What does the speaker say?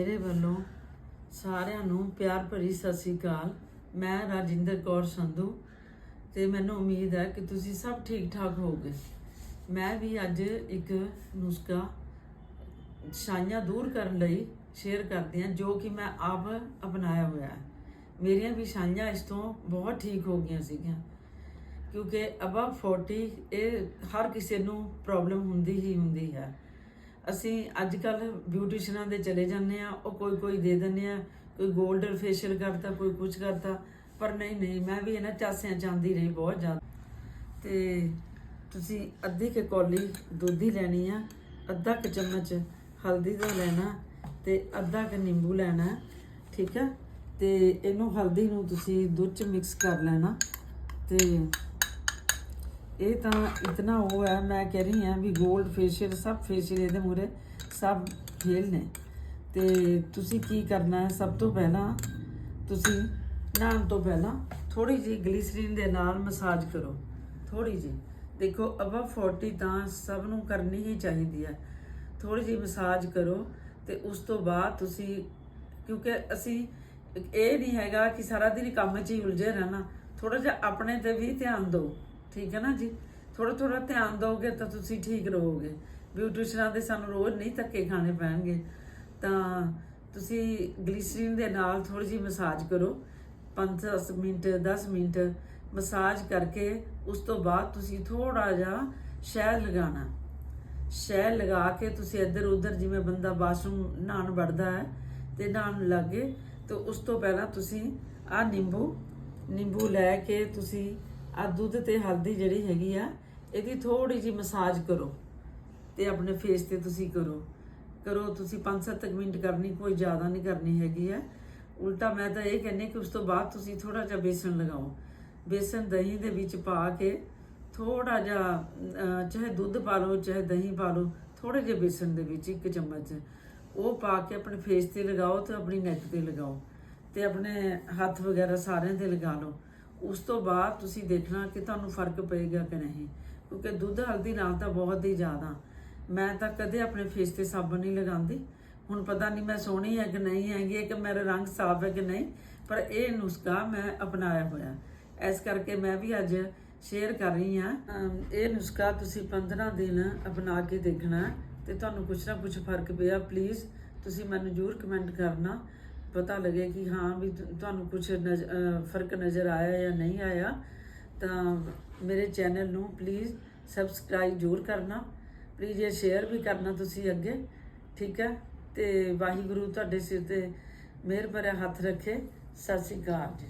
ਮੇਰੇ ਵੱਲੋਂ ਸਾਰਿਆਂ ਨੂੰ ਪਿਆਰ ਭਰੀ ਸਤਿ ਸ੍ਰੀ ਅਕਾਲ। ਮੈਂ ਰਾਜਿੰਦਰ ਕੌਰ ਸੰਧੂ ਤੇ ਮੈਨੂੰ ਉਮੀਦ ਹੈ ਕਿ ਤੁਸੀਂ ਸਭ ਠੀਕ ਠਾਕ ਹੋਵੋਗੇ। ਮੈਂ ਵੀ ਅੱਜ ਇੱਕ ਨੁਸਖਾ ਛਾਈਆਂ ਦੂਰ ਕਰਨ ਲਈ ਸ਼ੇਅਰ ਕਰਦੀ ਹਾਂ, ਜੋ ਕਿ ਮੈਂ ਆਪ ਅਪਣਾਇਆ ਹੋਇਆ ਹੈ। ਮੇਰੀਆਂ ਵੀ ਛਾਈਆਂ ਇਸ ਤੋਂ ਬਹੁਤ ਠੀਕ ਹੋ ਗਈਆਂ ਸੀਗੀਆਂ, ਕਿਉਂਕਿ ਅਬਵ 40 ਇਹ ਹਰ ਕਿਸੇ ਨੂੰ ਪ੍ਰੋਬਲਮ ਹੁੰਦੀ ਹੀ ਹੁੰਦੀ ਹੈ। ਅਸੀਂ ਅੱਜ ਕੱਲ ਬਿਊਟੀਸ਼ੀਅਨਾਂ ਦੇ ਚਲੇ ਜਾਂਦੇ ਆ ਉਹ ਕੋਈ ਕੋਈ ਦੇ ਦਿੰਦੇ ਆ ਕੋਈ 골ਡਨ ਫੇਸ਼ੀਅਲ ਕਰਤਾ, ਕੋਈ ਕੁਝ ਕਰਤਾ, ਪਰ ਨਹੀਂ ਨਹੀਂ, ਮੈਂ ਵੀ ਇਹਨਾਂ ਚਾਸਿਆਂ ਚਾਂਦੀ ਰਹੀ ਬਹੁਤ ਜ਼ਿਆਦਾ। ਤੇ ਤੁਸੀਂ ਅੱਧੀ ਕੁ ਕੌਲੀ ਦੁੱਧ ਹੀ ਲੈਣੀ ਆ, ਅੱਧਾ ਕੁ ਚਮਚ ਹਲਦੀ ਦਾ ਲੈਣਾ ਤੇ ਅੱਧਾ ਕੁ ਨਿੰਬੂ ਲੈਣਾ, ਠੀਕ ਹੈ ਤੇ ਇਹਨੂੰ ਹਲਦੀ ਨੂੰ ਤੁਸੀਂ ਦੁੱਧ ਚ ਮਿਕਸ ਕਰ ਲੈਣਾ ਤੇ ਇਹ ਤਾਂ ਇਤਨਾ ਉਹ ਹੈ, ਮੈਂ ਕਹਿ ਰਹੀ ਹਾਂ ਵੀ 골ਡ ਫੇਸ਼ੀਅਲ ਸਭ ਫੇਸ਼ੀਅਲ ਇਹਦੇ ਮੂਰੇ ਸਭ ਫੇਲ ਨੇ। ਤੇ ਤੁਸੀਂ ਕੀ ਕਰਨਾ ਹੈ? ਸਭ ਤੋਂ ਪਹਿਲਾਂ ਤੁਸੀਂ ਨਹਾਉਣ ਤੋਂ ਪਹਿਲਾਂ ਥੋੜੀ ਜਿਹੀ ਗਲੀਸਰੀਨ ਦੇ ਨਾਲ ਮਸਾਜ ਕਰੋ। ਥੋੜੀ ਜਿਹੀ। ਦੇਖੋ ਅਬਵ 40 ਤਾਂ ਸਭ ਨੂੰ ਕਰਨੀ ਹੀ ਚਾਹੀਦੀ ਹੈ। ਥੋੜੀ ਜਿਹੀ ਮਸਾਜ ਕਰੋ ਤੇ ਉਸ ਤੋਂ ਬਾਅਦ ਤੁਸੀਂ, ਕਿਉਂਕਿ ਅਸੀਂ, ਇਹ ਨਹੀਂ ਹੈਗਾ ਕਿ ਸਾਰਾ ਦਿਨ ਕੰਮ 'ਚ ਹੀ ਉਲਝੇ ਰਹਿਣਾ। ਥੋੜਾ ਜਿਹਾ ਆਪਣੇ ਤੇ ਵੀ ਧਿਆਨ ਦਿਓ। ਠੀਕ ਹੈ ਨਾ ਜੀ? ਥੋੜਾ ਥੋੜਾ ਧਿਆਨ ਦਿਓਗੇ ਤਾਂ ਤੁਸੀਂ ਠੀਕ ਰਹੋਗੇ। ਬਿਊਟੀਸ਼ੀਅਨਾਂ ਦੇ ਸਾਨੂੰ ਰੋਜ਼ ਨਹੀਂ ਧੱਕੇ ਖਾਣੇ ਪੈਣਗੇ। ਤਾਂ ਤੁਸੀਂ ਗਲੀਸਰੀਨ ਦੇ ਨਾਲ ਥੋੜੀ ਜਿਹੀ ਮਸਾਜ ਕਰੋ। 5-10 ਮਿੰਟ 10 ਮਿੰਟ ਮਸਾਜ ਕਰਕੇ ਉਸ ਤੋਂ ਬਾਅਦ ਤੁਸੀਂ ਥੋੜਾ ਜਿਹਾ ਸ਼ਹਿਦ ਲਗਾਉਣਾ। ਸ਼ਹਿਦ ਲਗਾ ਕੇ ਤੁਸੀਂ ਇੱਧਰ ਉੱਧਰ ਜਿਵੇਂ ਬੰਦਾ ਬਾਥਰੂਮ ਨਹਾਉਣ ਵੜਦਾ ਹੈ ਤੇ ਨਹਾਉਣ ਲੱਗੇ, ਤੇ ਉਸ ਤੋਂ ਪਹਿਲਾਂ ਤੁਸੀਂ ਆ ਨਿੰਬੂ ਨਿੰਬੂ ਲੈ ਕੇ ਤੁਸੀਂ ਆ ਦੁੱਧ ਤੇ ਹਲਦੀ ਜਿਹੜੀ ਹੈਗੀ ਆ, ਇਹਦੀ ਥੋੜੀ ਜੀ ਮਸਾਜ ਕਰੋ ਤੇ ਆਪਣੇ ਫੇਸ ਤੇ ਤੁਸੀਂ ਕਰੋ। ਕਰੋ, ਤੁਸੀਂ 5-7 ਮਿੰਟ ਕਰਨੀ, ਕੋਈ ਜ਼ਿਆਦਾ ਨਹੀਂ ਕਰਨੀ ਹੈਗੀ ਹੈ ਉਲਟਾ ਮੈਂ ਤਾਂ ਇਹ ਕਹਿੰਨੀ ਕਿ ਉਸ ਤੋਂ ਬਾਅਦ ਤੁਸੀਂ ਥੋੜਾ ਜਿਹਾ ਬੇਸਣ ਲਗਾਓ। ਬੇਸਣ ਦਹੀਂ ਦੇ ਵਿੱਚ ਪਾ ਕੇ ਥੋੜਾ ਜਿਹਾ ਚਾਹੇ ਦੁੱਧ ਪਾ ਲਓ, ਚਾਹੇ ਦਹੀਂ ਪਾ ਲਓ ਥੋੜੇ ਜਿਹੇ ਬੇਸਣ ਦੇ ਵਿੱਚ ਇੱਕ ਚਮਚ। ਉਹ ਪਾ ਕੇ ਆਪਣੇ ਫੇਸ ਤੇ ਲਗਾਓ ਤੇ ਆਪਣੀ ਨੈਕ ਤੇ ਲਗਾਓ ਤੇ ਆਪਣੇ ਹੱਥ ਵਗੈਰਾ ਸਾਰਿਆਂ ਤੇ ਲਗਾ ਲਓ। ਉਸ ਤੋਂ ਬਾਅਦ ਤੁਸੀਂ ਦੇਖਣਾ ਕਿ ਤੁਹਾਨੂੰ ਫ਼ਰਕ ਪਏਗਾ ਕਿ ਨਹੀਂ, ਕਿਉਂਕਿ ਦੁੱਧ ਹਲਦੀ ਨਾਲ ਤਾਂ ਬਹੁਤ ਹੀ ਜ਼ਿਆਦਾ। ਮੈਂ ਤਾਂ ਕਦੇ ਆਪਣੇ ਫੇਸ ਤੇ ਸਾਬਣ ਨਹੀਂ ਲਗਾਉਂਦੀ। ਹੁਣ ਪਤਾ ਨਹੀਂ ਮੈਂ ਸੋਹਣੀ ਹੈ ਕਿ ਨਹੀਂ ਹੈਗੀ ਕਿ ਮੇਰਾ ਰੰਗ ਸਾਫ਼ ਹੈ ਕਿ ਨਹੀਂ, ਪਰ ਇਹ ਨੁਸਖਾ ਮੈਂ ਅਪਣਾਇਆ ਹੋਇਆ। ਇਸ ਕਰਕੇ ਮੈਂ ਵੀ ਅੱਜ ਸ਼ੇਅਰ ਕਰ ਰਹੀ ਹਾਂ। ਇਹ ਨੁਸਖਾ ਤੁਸੀਂ 15 ਦਿਨ ਅਪਣਾ ਕੇ ਦੇਖਣਾ ਤੇ ਤੁਹਾਨੂੰ ਕੁਛ ਨਾ ਕੁਛ ਫ਼ਰਕ ਪਿਆ। ਪਲੀਜ਼ ਤੁਸੀਂ ਮੈਨੂੰ ਜ਼ਰੂਰ ਕਮੈਂਟ ਕਰਨਾ। ਪਤਾ ਲੱਗੇ ਕਿ ਹਾਂ ਵੀ ਤੁ- ਤੁਹਾਨੂੰ ਕੁਝ ਫ਼ਰਕ ਨਜ਼ਰ ਆਇਆ ਜਾਂ ਨਹੀਂ ਆਇਆ, ਤਾਂ ਮੇਰੇ ਚੈਨਲ ਨੂੰ ਪਲੀਜ਼ ਸਬਸਕ੍ਰਾਈਬ ਜ਼ਰੂਰ ਕਰਨਾ। ਪਲੀਜ਼ ਇਹ ਸ਼ੇਅਰ ਵੀ ਕਰਨਾ ਤੁਸੀਂ ਅੱਗੇ, ਠੀਕ ਹੈ? ਤੇ ਵਾਹਿਗੁਰੂ ਤੁਹਾਡੇ ਸਿਰ ਤੇ ਮਿਹਰ ਭਰਿਆ ਹੱਥ ਰੱਖੇ। ਸਤਿ ਸ੍ਰੀ ਅਕਾਲ ਜੀ।